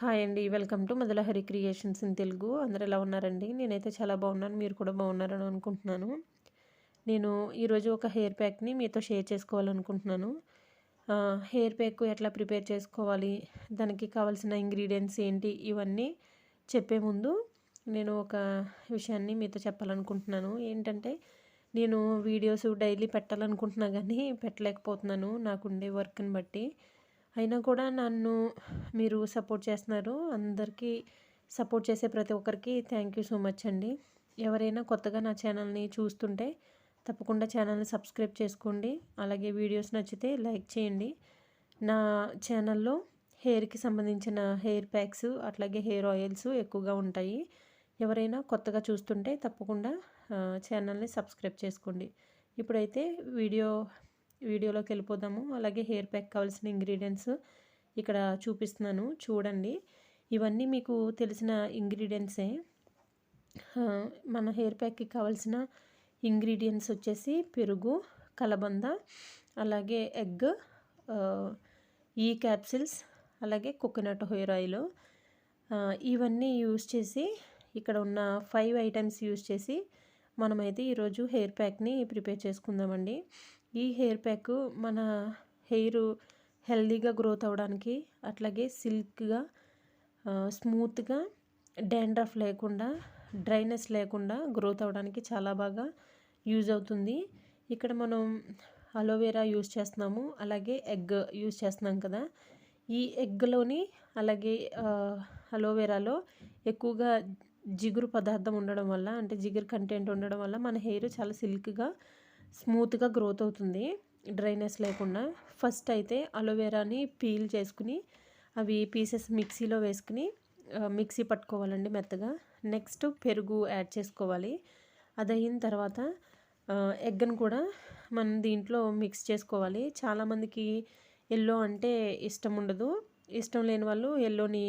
Hi అండి. Welcome to Madhulahari creations in Telugu. అందరు ఎలా ఉన్నారండి? నేనైతే చాలా బాగున్నాను. మీరు కూడా బాగున్నారని అనుకుంటున్నాను. నేను ఈరోజు ఒక హెయిర్ ప్యాక్ని మీతో షేర్ చేసుకోవాలనుకుంటున్నాను. హెయిర్ ప్యాక్ ఎట్లా ప్రిపేర్ చేసుకోవాలి? దానికి కావాల్సిన ఇంగ్రీడియంట్స్ ఏంటి? ఇవన్నీ చెప్పే ముందు నేను ఒక విషయాన్ని మీతో చెప్పాలనుకుంటున్నాను. ఏంటంటే నేను వీడియోస్ డైలీ పెట్టాలనుకుంటున్నా కానీ పెట్టలేకపోతున్నాను. నాకుండే వర్క్ని బట్టి. అయినా కూడా నన్ను మీరు సపోర్ట్ చేస్తున్నారు. అందరికీ సపోర్ట్ చేసే ప్రతి ఒక్కరికి థ్యాంక్ యూ సో మచ్ అండి. ఎవరైనా కొత్తగా నా ఛానల్ని చూస్తుంటే తప్పకుండా ఛానల్ని సబ్స్క్రైబ్ చేసుకోండి. అలాగే వీడియోస్ నచ్చితే లైక్ చేయండి. నా ఛానల్లో హెయిర్కి సంబంధించిన హెయిర్ ప్యాక్స్ అట్లాగే హెయిర్ ఆయిల్స్ ఎక్కువగా ఉంటాయి. ఎవరైనా కొత్తగా చూస్తుంటే తప్పకుండా ఛానల్ని సబ్స్క్రైబ్ చేసుకోండి. ఇప్పుడైతే వీడియో వీడియోలోకి వెళ్ళిపోదాము. అలాగే హెయిర్ ప్యాక్ కావాల్సిన ఇంగ్రీడియంట్స్ ఇక్కడ చూపిస్తున్నాను. చూడండి. ఇవన్నీ మీకు తెలిసిన ఇంగ్రీడియంట్సే. మన హెయిర్ ప్యాక్కి కావాల్సిన ఇంగ్రీడియంట్స్ వచ్చేసి పెరుగు కలబంద అలాగే ఎగ్ ఈ క్యాప్సిల్స్ అలాగే కోకోనట్ హెయిర్ ఆయిల్. ఇవన్నీ యూస్ చేసి ఇక్కడ ఉన్న ఫైవ్ ఐటమ్స్ యూస్ చేసి మనమైతే ఈరోజు హెయిర్ ప్యాక్ని ప్రిపేర్ చేసుకుందామండి. ఈ హెయిర్ ప్యాక్ మన హెయిర్ హెల్దీగా గ్రోత్ అవ్వడానికి అట్లాగే సిల్క్గా స్మూత్గా డాండ్రఫ్ లేకుండా డ్రైనెస్ లేకుండా గ్రోత్ అవ్వడానికి చాలా బాగా యూజ్ అవుతుంది. ఇక్కడ మనం అలోవెరా యూజ్ చేస్తున్నాము అలాగే ఎగ్ యూజ్ చేస్తున్నాం కదా. ఈ ఎగ్లోని అలాగే అలోవెరాలో ఎక్కువగా జిగురు పదార్థం ఉండడం వల్ల అంటే జిగురు కంటెంట్ ఉండడం వల్ల మన హెయిర్ చాలా సిల్క్గా స్మూత్గా గ్రోత్ అవుతుంది. డ్రైనెస్ లేకుండా. ఫస్ట్ అయితే అలోవెరాని పీల్ చేసుకుని అవి పీసెస్ మిక్సీలో వేసుకుని మిక్సీ పట్టుకోవాలండి మెత్తగా. నెక్స్ట్ పెరుగు యాడ్ చేసుకోవాలి. అది అయిన తర్వాత ఎగ్ని కూడా మనం దీంట్లో మిక్స్ చేసుకోవాలి. చాలామందికి ఎల్లో అంటే ఇష్టం ఉండదు. ఇష్టం లేని వాళ్ళు ఎల్లోని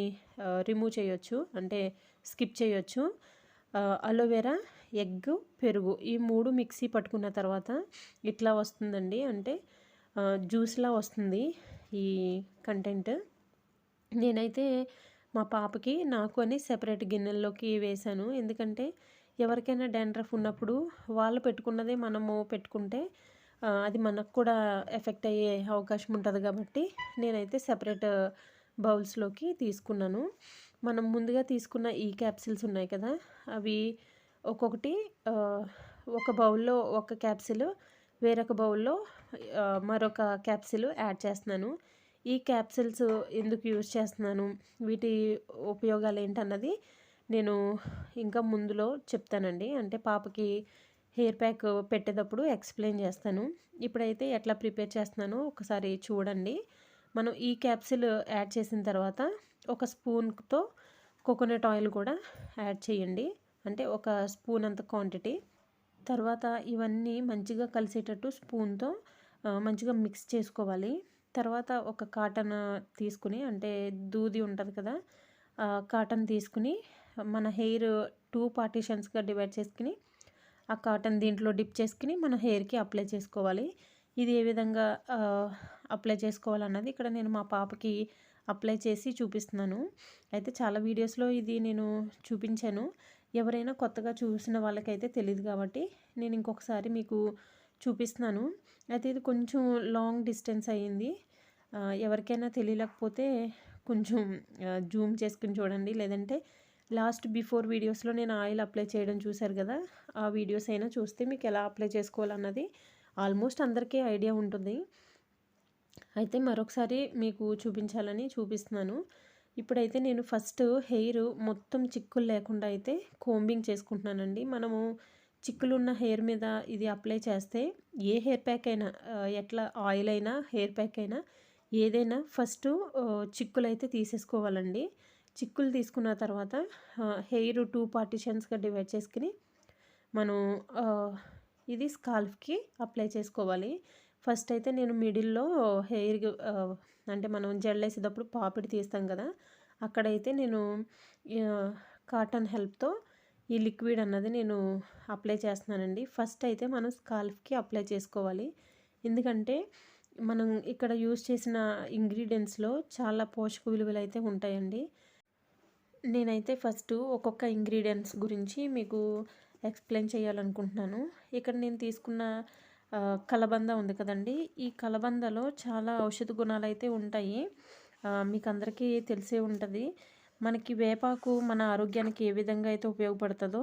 రిమూవ్ చేయొచ్చు. అంటే స్కిప్ చేయొచ్చు. అలోవెరా ఎగ్ పెరుగు ఈ మూడు మిక్సీ పట్టుకున్న తర్వాత ఇట్లా వస్తుందండి. అంటే జ్యూస్లా వస్తుంది ఈ కంటెంట్. నేనైతే మా పాపకి నాకు అని సెపరేట్ గిన్నెల్లోకి వేశాను. ఎందుకంటే ఎవరికైనా డాండ్రఫ్ ఉన్నప్పుడు వాళ్ళు పెట్టుకున్నదే మనము పెట్టుకుంటే అది మనకు కూడా ఎఫెక్ట్ అయ్యే అవకాశం ఉంటుంది కాబట్టి నేనైతే సెపరేట్ బౌల్స్లోకి తీసుకున్నాను. మనం ముందుగా తీసుకున్న ఈ క్యాప్సిల్స్ ఉన్నాయి కదా అవి ఒక్కొక్కటి ఒక బౌల్లో ఒక క్యాప్సిల్ వేరొక బౌల్లో మరొక క్యాప్సిల్ యాడ్ చేస్తున్నాను. ఈ క్యాప్సిల్స్ ఎందుకు యూజ్ చేస్తున్నాను వీటి ఉపయోగాలు ఏంటన్నది నేను ఇంకా ముందులో చెప్తానండి. అంటే పాపకి హెయిర్ ప్యాక్ పెట్టేటప్పుడు ఎక్స్ప్లెయిన్ చేస్తాను. ఇప్పుడైతే ఎట్లా ప్రిపేర్ చేస్తున్నానో ఒకసారి చూడండి. మనం ఈ క్యాప్సిల్ యాడ్ చేసిన తర్వాత ఒక స్పూన్తో కోకోనట్ ఆయిల్ కూడా యాడ్ చేయండి. అంటే ఒక స్పూన్ అంత క్వాంటిటీ. తర్వాత ఇవన్నీ మంచిగా కలిసేటట్టు స్పూన్తో మంచిగా మిక్స్ చేసుకోవాలి. తర్వాత ఒక కాటన్ తీసుకుని అంటే దూది ఉంటుంది కదా కాటన్ తీసుకుని మన హెయిర్ టూ పార్టీషన్స్గా డివైడ్ చేసుకుని ఆ కాటన్ దీంట్లో డిప్ చేసుకుని మన హెయిర్కి అప్లై చేసుకోవాలి. ఇది ఏ విధంగా అప్లై చేసుకోవాలన్నది ఇక్కడ నేను మా పాపకి అప్లై చేసి చూపిస్తున్నాను. అయితే చాలా వీడియోస్లో ఇది నేను చూపించాను. ఎవరైనా కొత్తగా చూసిన వాళ్ళకైతే తెలియదు కాబట్టి నేను ఇంకొకసారి మీకు చూపిస్తున్నాను. అయితే ఇది కొంచెం లాంగ్ డిస్టెన్స్ అయ్యింది. ఎవరికైనా తెలియలేకపోతే కొంచెం జూమ్ చేసుకుని చూడండి. లేదంటే లాస్ట్ బిఫోర్ వీడియోస్లో నేను ఆయిల్ అప్లై చేయడం చూశారు కదా ఆ వీడియోస్ అయినా చూస్తే మీకు ఎలా అప్లై చేసుకోవాలన్నది ఆల్మోస్ట్ అందరికీ ఐడియా ఉంటుంది. అయితే మరొకసారి మీకు చూపించాలని చూపిస్తున్నాను. ఇప్పుడైతే నేను ఫస్ట్ హెయిర్ మొత్తం చిక్కులు లేకుండా అయితే కోంబింగ్ చేసుకుంటున్నానండి. మనము చిక్కులున్న హెయిర్ మీద ఇది అప్లై చేస్తే ఏ హెయిర్ ప్యాక్ అయినా ఎట్లా ఆయిల్ అయినా హెయిర్ ప్యాక్ అయినా ఏదైనా ఫస్ట్ చిక్కులు అయితే తీసేసుకోవాలండి. చిక్కులు తీసుకున్న తర్వాత హెయిర్ టూ పార్టిషన్స్గా డివైడ్ చేసుకుని మనం ఇది స్కాల్ఫ్కి అప్లై చేసుకోవాలి. ఫస్ట్ అయితే నేను మిడిల్లో హెయిర్ అంటే మనం జెల్ వేసేటప్పుడు పాపిడి తీస్తాం కదా అక్కడైతే నేను కాటన్ హెల్ప్తో ఈ లిక్విడ్ అన్నది నేను అప్లై చేస్తున్నానండి. ఫస్ట్ అయితే మనం స్కాల్ఫ్కి అప్లై చేసుకోవాలి. ఎందుకంటే మనం ఇక్కడ యూజ్ చేసిన ఇంగ్రీడియంట్స్లో చాలా పోషక విలువలు అయితే ఉంటాయండి. నేనైతే ఫస్ట్ ఒక్కొక్క ఇంగ్రీడియంట్స్ గురించి మీకు ఎక్స్ప్లెయిన్ చేయాలనుకుంటున్నాను. ఇక్కడ నేను తీసుకున్న కలబంద ఉంది కదండి. ఈ కలబందలో చాలా ఔషధ గుణాలు అయితే ఉంటాయి. మీకు అందరికీ తెలిసే ఉంటుంది. మనకి వేపాకు మన ఆరోగ్యానికి ఏ విధంగా అయితే ఉపయోగపడుతుందో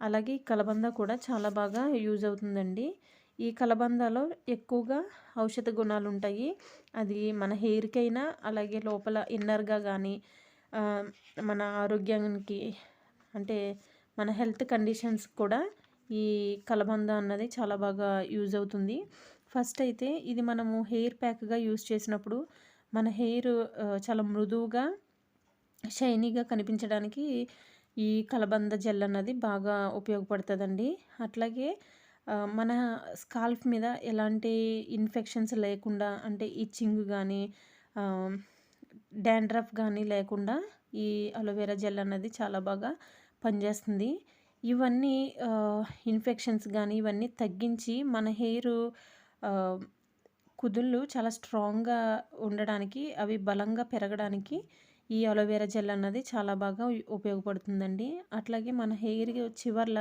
అలాగే కలబంద కూడా చాలా బాగా యూజ్ అవుతుందండి. ఈ కలబందలో ఎక్కువగా ఔషధ గుణాలు ఉంటాయి. అది మన హెయిర్కైనా అలాగే లోపల ఇన్నర్గా కానీ మన ఆరోగ్యానికి అంటే మన హెల్త్ కండిషన్స్ కూడా ఈ కలబంద అన్నది చాలా బాగా యూజ్ అవుతుంది. ఫస్ట్ అయితే ఇది మనము హెయిర్ ప్యాక్గా యూజ్ చేసినప్పుడు మన హెయిర్ చాలా మృదువుగా షైనీగా కనిపించడానికి ఈ కలబంద జెల్ అన్నది బాగా ఉపయోగపడుతుందండి. అట్లాగే మన స్కాల్ఫ్ మీద ఎలాంటి ఇన్ఫెక్షన్స్ లేకుండా అంటే ఇచ్చింగ్ కానీ డాండ్రఫ్ కానీ లేకుండా ఈ అలోవెరా జెల్ అన్నది చాలా బాగా పనిచేస్తుంది. ఇవన్నీ ఇన్ఫెక్షన్స్ కానీ ఇవన్నీ తగ్గించి మన హెయిర్ కుదుళ్ళు చాలా స్ట్రాంగ్గా ఉండడానికి అవి బలంగా పెరగడానికి ఈ అలోవెరా జెల్ అన్నది చాలా బాగా ఉపయోగపడుతుందండి. అట్లాగే మన హెయిర్ చివర్ల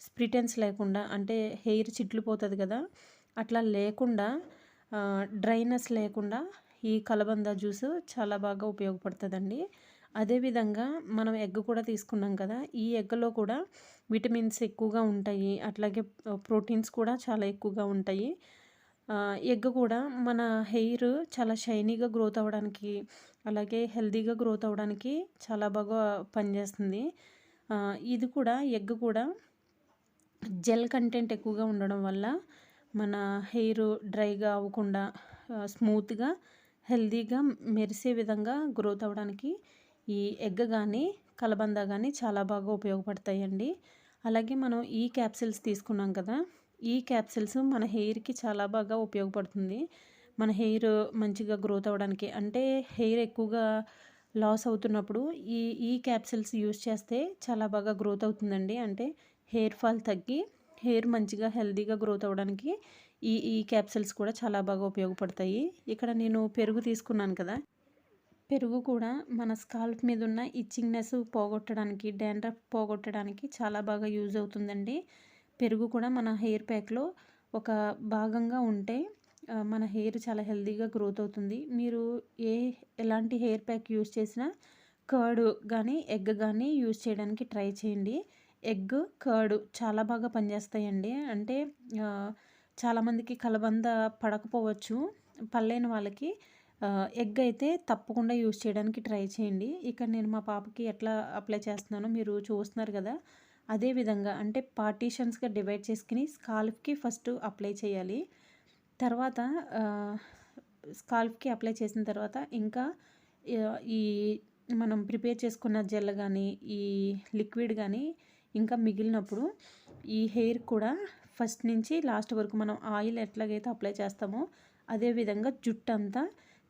స్ప్రిటెన్స్ లేకుండా అంటే హెయిర్ చిట్లిపోతుంది కదా అట్లా లేకుండా డ్రైనెస్ లేకుండా ఈ కలబంద జ్యూస్ చాలా బాగా ఉపయోగపడుతుందండి. అదేవిధంగా మనం ఎగ్ కూడా తీసుకున్నాం కదా ఈ ఎగ్లో కూడా విటమిన్స్ ఎక్కువగా ఉంటాయి. అట్లాగే ప్రోటీన్స్ కూడా చాలా ఎక్కువగా ఉంటాయి. ఎగ్ కూడా మన హెయిర్ చాలా షైనీగా గ్రోత్ అవ్వడానికి అలాగే హెల్తీగా గ్రోత్ అవ్వడానికి చాలా బాగా పనిచేస్తుంది. ఇది కూడా ఎగ్ కూడా జెల్ కంటెంట్ ఎక్కువగా ఉండడం వల్ల మన హెయిర్ డ్రైగా అవ్వకుండా స్మూత్గా హెల్తీగా మెరిసే విధంగా గ్రోత్ అవ్వడానికి ఈ ఎగ్ కానీ కలబంద కానీ చాలా బాగా ఉపయోగపడతాయండి. అలాగే మనం ఈ క్యాప్సిల్స్ తీసుకున్నాం కదా ఈ క్యాప్సిల్స్ మన హెయిర్కి చాలా బాగా ఉపయోగపడుతుంది. మన హెయిర్ మంచిగా గ్రోత్ అవ్వడానికి. అంటే హెయిర్ ఎక్కువగా లాస్ అవుతున్నప్పుడు ఈ ఈ క్యాప్సిల్స్ యూస్ చేస్తే చాలా బాగా గ్రోత్ అవుతుందండి. అంటే హెయిర్ ఫాల్ తగ్గి హెయిర్ మంచిగా హెల్తీగా గ్రోత్ అవ్వడానికి ఈ ఈ క్యాప్సిల్స్ కూడా చాలా బాగా ఉపయోగపడతాయి. ఇక్కడ నేను పెరుగు తీసుకున్నాను కదా పెరుగు కూడా మన స్కాల్ప్ మీద ఉన్న ఇచ్చింగ్నెస్ పోగొట్టడానికి డాండ్రఫ్ పోగొట్టడానికి చాలా బాగా యూజ్ అవుతుందండి. పెరుగు కూడా మన హెయిర్ ప్యాక్లో ఒక భాగంగా ఉంటే మన హెయిర్ చాలా హెల్తీగా గ్రోత్ అవుతుంది. మీరు ఏ ఎలాంటి హెయిర్ ప్యాక్ యూజ్ చేసినా కర్డ్ కానీ ఎగ్ కానీ యూజ్ చేయడానికి ట్రై చేయండి. ఎగ్ కర్డ్ చాలా బాగా పనిచేస్తాయండి. అంటే చాలామందికి కలబంద పడకపోవచ్చు. పల్లైన వాళ్ళకి ఎగ్ అయితే తప్పకుండా యూస్ చేయడానికి ట్రై చేయండి. ఇక్కడ నేను మా పాపకి ఎట్లా అప్లై చేస్తున్నానో మీరు చూస్తున్నారు కదా అదే విధంగా అంటే పార్టీషన్స్గా డివైడ్ చేసుకుని స్కాల్ఫ్కి ఫస్ట్ అప్లై చేయాలి. తర్వాత స్కాల్ఫ్కి అప్లై చేసిన తర్వాత ఇంకా ఈ మనం ప్రిపేర్ చేసుకున్న జెల్ కానీ ఈ లిక్విడ్ కానీ ఇంకా మిగిలినప్పుడు ఈ హెయిర్ కూడా ఫస్ట్ నుంచి లాస్ట్ వరకు మనం ఆయిల్ ఎట్లాగైతే అప్లై చేస్తామో అదే విధంగా జుట్టు అంతా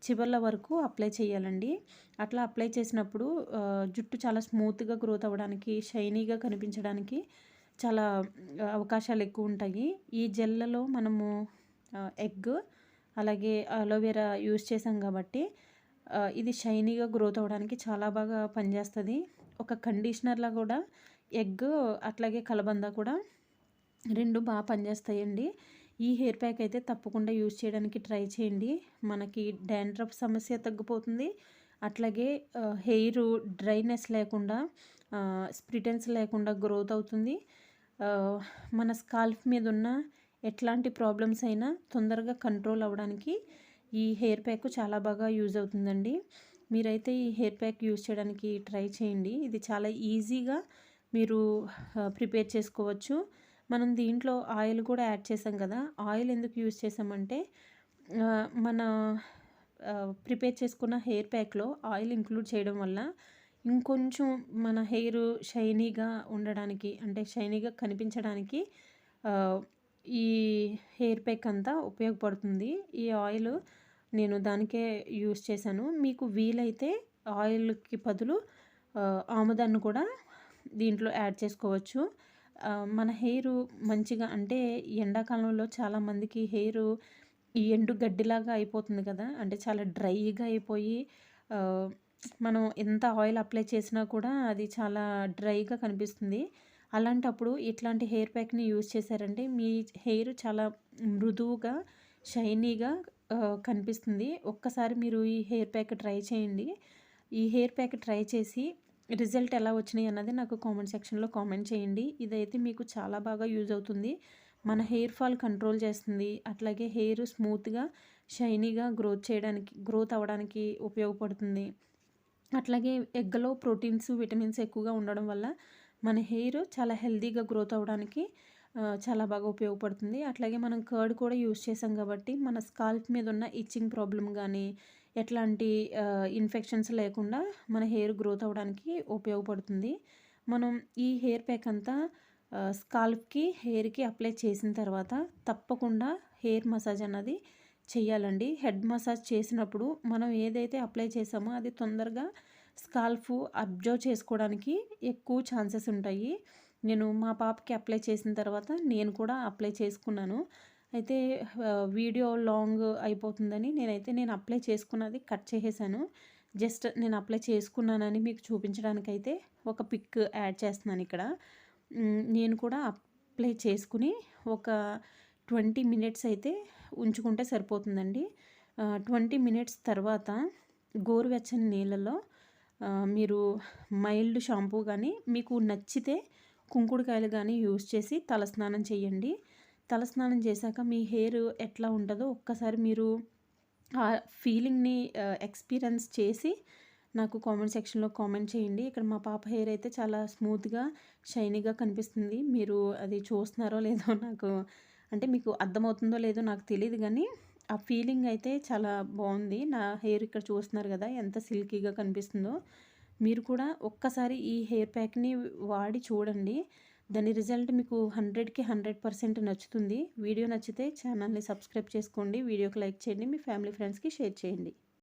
చివర్ల వరకు అప్లై చేయాలండి. అట్లా అప్లై చేసినప్పుడు జుట్టు చాలా స్మూత్గా గ్రోత్ అవ్వడానికి షైనీగా కనిపించడానికి చాలా అవకాశాలు ఎక్కువ ఉంటాయి. ఈ జెల్లలో మనము ఎగ్ అలాగే అలోవెరా యూస్ చేసాం కాబట్టి ఇది షైనీగా గ్రోత్ అవ్వడానికి చాలా బాగా పనిచేస్తుంది. ఒక కండిషనర్లా కూడా ఎగ్ అట్లాగే కలబంద కూడా రెండు బాగా పనిచేస్తాయండి. ఈ హెయిర్ ప్యాక్ అయితే తప్పకుండా యూజ్ చేయడానికి ట్రై చేయండి. మనకి డాండ్రఫ్ సమస్య తగ్గిపోతుంది. అట్లాగే హెయిర్ డ్రైనెస్ లేకుండా స్ప్రిటెన్స్ లేకుండా గ్రోత్ అవుతుంది. మన స్కాల్ఫ్ మీద ఉన్న ఎట్లాంటి ప్రాబ్లమ్స్ అయినా తొందరగా కంట్రోల్ అవ్వడానికి ఈ హెయిర్ ప్యాక్ చాలా బాగా యూజ్ అవుతుందండి. మీరైతే ఈ హెయిర్ ప్యాక్ యూజ్ చేయడానికి ట్రై చేయండి. ఇది చాలా ఈజీగా మీరు ప్రిపేర్ చేసుకోవచ్చు. మనం దీంట్లో ఆయిల్ కూడా యాడ్ చేసాం కదా ఆయిల్ ఎందుకు యూజ్ చేసామంటే మన ప్రిపేర్ చేసుకున్న హెయిర్ ప్యాక్లో ఆయిల్ ఇంక్లూడ్ చేయడం వల్ల ఇంకొంచెం మన హెయిర్ షైనీగా ఉండడానికి అంటే షైనీగా కనిపించడానికి ఈ హెయిర్ ప్యాక్ అంతా ఉపయోగపడుతుంది. ఈ ఆయిల్ నేను దానికే యూస్ చేశాను. మీకు వీలైతే ఆయిల్కి బదులు ఆముదాన్ని కూడా దీంట్లో యాడ్ చేసుకోవచ్చు. మన హెయిర్ మంచిగా అంటే ఎండాకాలంలో చాలామందికి హెయిర్ ఈ ఎండు గడ్డిలాగా అయిపోతుంది కదా. అంటే చాలా డ్రైగా అయిపోయి మనం ఎంత ఆయిల్ అప్లై చేసినా కూడా అది చాలా డ్రైగా కనిపిస్తుంది. అలాంటప్పుడు ఇట్లాంటి హెయిర్ ప్యాక్ని యూజ్ చేశారంటే మీ హెయిర్ చాలా మృదువుగా షైనీగా కనిపిస్తుంది. ఒక్కసారి మీరు ఈ హెయిర్ ప్యాక్ ట్రై చేయండి. ఈ హెయిర్ ప్యాక్ ట్రై చేసి రిజల్ట్ ఎలా వచ్చినాయి అన్నది నాకు కామెంట్ సెక్షన్లో కామెంట్ చేయండి. ఇదైతే మీకు చాలా బాగా యూజ్ అవుతుంది. మన హెయిర్ ఫాల్ కంట్రోల్ చేస్తుంది. అట్లాగే హెయిర్ స్మూత్గా షైనీగా గ్రోత్ చేయడానికి గ్రోత్ అవ్వడానికి ఉపయోగపడుతుంది. అట్లాగే ఎగ్గలో ప్రోటీన్స్ విటమిన్స్ ఎక్కువగా ఉండడం వల్ల మన హెయిర్ చాలా హెల్దీగా గ్రోత్ అవ్వడానికి చాలా బాగా ఉపయోగపడుతుంది. అట్లాగే మనం కర్డ్ కూడా యూస్ చేసాం కాబట్టి మన స్కాల్ప్ మీద ఉన్న ఇచ్చింగ్ ప్రాబ్లం కానీ ఎట్లాంటి ఇన్ఫెక్షన్స్ లేకుండా మన హెయిర్ గ్రోత్ అవ్వడానికి ఉపయోగపడుతుంది. మనం ఈ హెయిర్ ప్యాక్ అంతా స్కాల్ప్కి హెయిర్కి అప్లై చేసిన తర్వాత తప్పకుండా హెయిర్ మసాజ్ అన్నది చేయాలండి హెడ్ మసాజ్ చేసినప్పుడు మనం ఏదైతే అప్లై చేసామో అది తొందరగా స్కాల్ఫ్ అబ్జర్వ్ చేసుకోవడానికి ఎక్కువ ఛాన్సెస్ ఉంటాయి. నేను మా పాపకి అప్లై చేసిన తర్వాత నేను కూడా అప్లై చేసుకున్నాను. అయితే వీడియో లాంగ్ అయిపోతుందని నేనైతే నేను అప్లై చేసుకున్నది కట్ చేసేసాను. జస్ట్ నేను అప్లై చేసుకున్నానని మీకు చూపించడానికైతే ఒక పిక్ యాడ్ చేస్తున్నాను ఇక్కడ. నేను కూడా అప్లై చేసుకుని ఒక ట్వంటీ మినిట్స్ అయితే ఉంచుకుంటే సరిపోతుందండి. ట్వంటీ మినిట్స్ తర్వాత గోరువెచ్చని నీళ్ళలో మీరు మైల్డ్ షాంపూ కానీ మీకు నచ్చితే కుంకుడుకాయలు కానీ యూజ్ చేసి తలస్నానం చేయండి. తలస్నానం చేశాక మీ హెయిర్ ఎట్లా ఉంటుందో ఒక్కసారి మీరు ఆ ఫీలింగ్ని ఎక్స్పీరియన్స్ చేసి నాకు కామెంట్ సెక్షన్లో కామెంట్ చేయండి. ఇక్కడ మా పాప హెయిర్ అయితే చాలా స్మూత్గా షైనీగా కనిపిస్తుంది. మీరు అది చూస్తున్నారో లేదో నాకు అంటే మీకు అర్థమవుతుందో లేదో నాకు తెలియదు కానీ ఆ ఫీలింగ్ అయితే చాలా బాగుంది. నా హెయిర్ ఇక్కడ చూస్తున్నారు కదా ఎంత సిల్కీగా కనిపిస్తుందో. మీరు కూడా ఒక్కసారి ఈ హెయిర్ ప్యాక్ని వాడి చూడండి. దాని రిజల్ట్ మీకు హండ్రెడ్కి హండ్రెడ్ పర్సెంట్ నచ్చుతుంది. వీడియో నచ్చితే ఛానల్ని సబ్స్క్రైబ్ చేసుకోండి. వీడియోకి లైక్ చేయండి. మీ ఫ్యామిలీ ఫ్రెండ్స్కి షేర్ చేయండి.